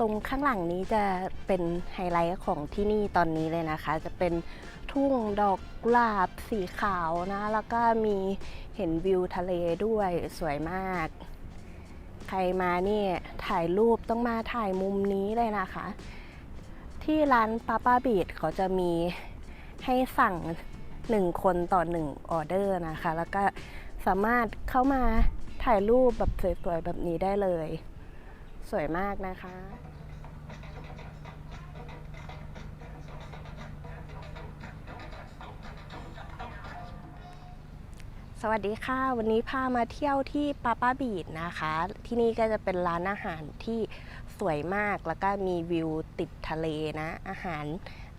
ตรงข้างหลังนี้จะเป็นไฮไลท์ของที่นี่ตอนนี้เลยนะคะ จะเป็นทุ่งดอกกุหลาบสีขาวนะ แล้วก็มีเห็นวิวทะเลด้วยสวยมาก ใครมาเนี่ยถ่ายรูปต้องมาถ่ายมุมนี้เลยนะคะ ที่ร้านป้าป้าบีดเขาจะมีให้สั่งหนึ่งคนต่อหนึ่งออเดอร์นะคะ แล้วก็สามารถเข้ามาถ่ายรูปแบบสวยๆแบบนี้ได้เลย สวยมากนะคะ สวัสดีค่ะ วันนี้พามาเที่ยวที่ปาป้าบีดนะคะ ที่นี่ก็จะเป็นร้านอาหารที่สวยมากแล้วก็มีวิวติดทะเลนะ อาหาร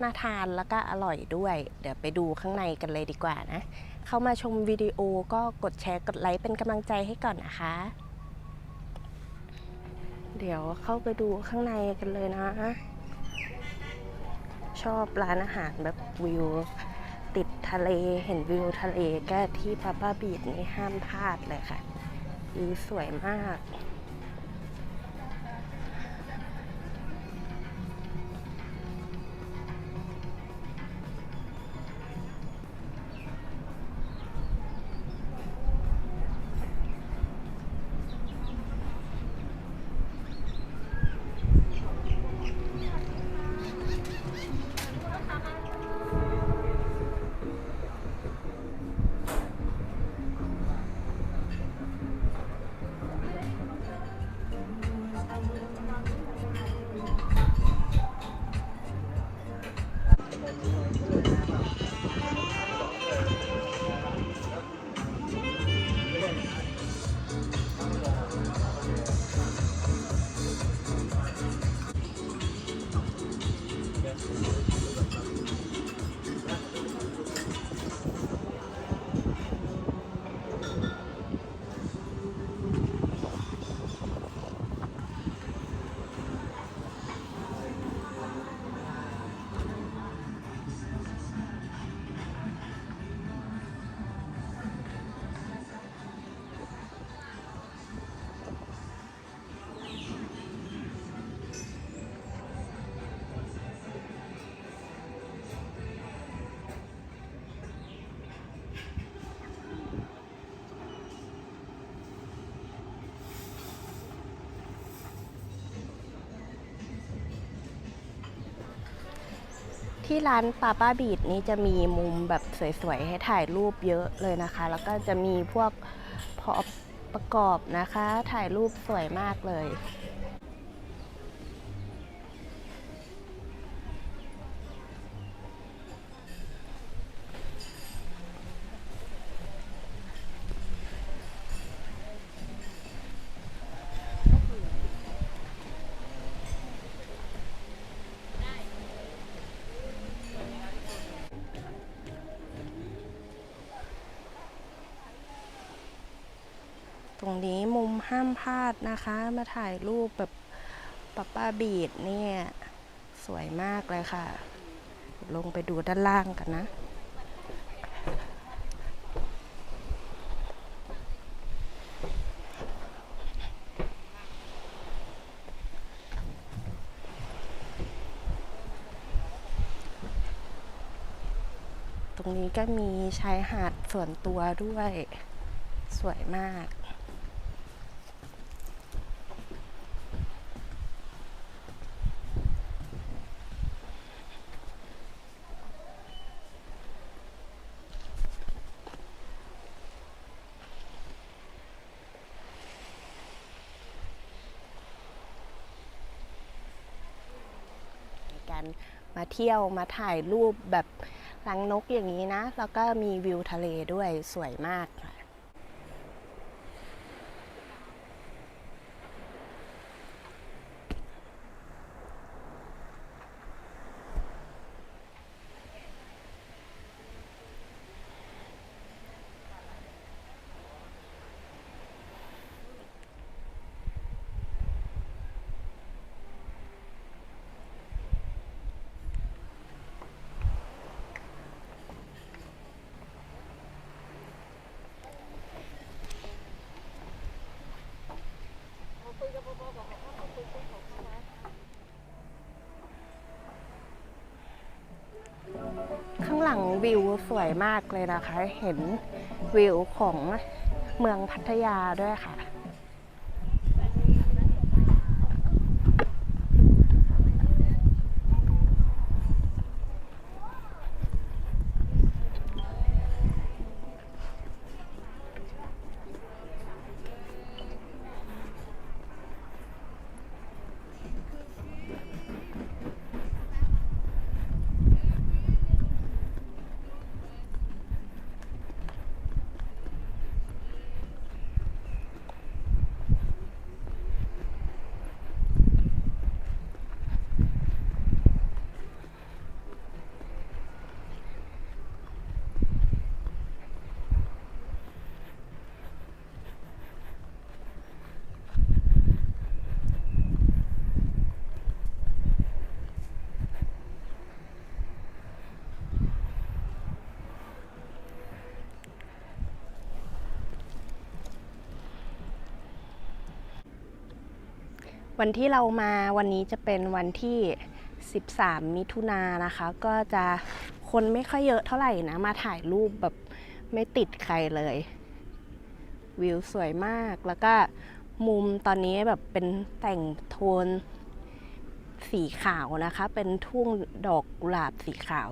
น่าทานแล้วก็อร่อยด้วย เดี๋ยวไปดูข้างในกันเลยดีกว่านะ เข้ามาชมวิดีโอก็กดแชร์กดไลค์เป็นกำลังใจให้ก่อนนะคะ เดี๋ยวเข้าไปดูข้างในกันเลยนะ ชอบร้านอาหารแบบวิว ติดทะเลเห็นวิวทะเลก็ที่ปาป้าบีดนี่ห้ามพลาดเลยค่ะวิวสวยมาก ที่ร้านปาป้าบีดนี้จะมีมุมแบบสวยๆ ให้ถ่ายรูปเยอะเลยนะคะ แล้วก็จะมีพวกพอประกอบนะคะ ถ่ายรูปสวยมากเลย ตรงนี้มุมห้ามพลาดนะคะ มาถ่ายรูปแบบป้าป้าบีดเนี่ย สวยมากเลยค่ะ ลงไปดูด้านล่างกันนะตรงนี้ก็มีชายหาดส่วนตัวด้วย สวยมาก มาเที่ยวมาถ่ายรูปแบบรังนกอย่างนี้นะ แล้วก็มีวิวทะเลด้วยสวยมากค่ะ ตังวิวสวยมากเลยนะคะ เห็นวิวของเมืองพัทยาด้วยค่ะ วันที่เรามาวันนี้จะเป็นวันที่ 13 มิถุนายนนะคะ ก็จะคนไม่ค่อยเยอะเท่าไหร่นะ มาถ่ายรูปแบบไม่ติดใครเลย วิวสวยมากแล้วก็มุมตอนนี้แบบเป็นแต่งโทนสีขาวนะคะ เป็นทุ่งดอกกุหลาบสีขาว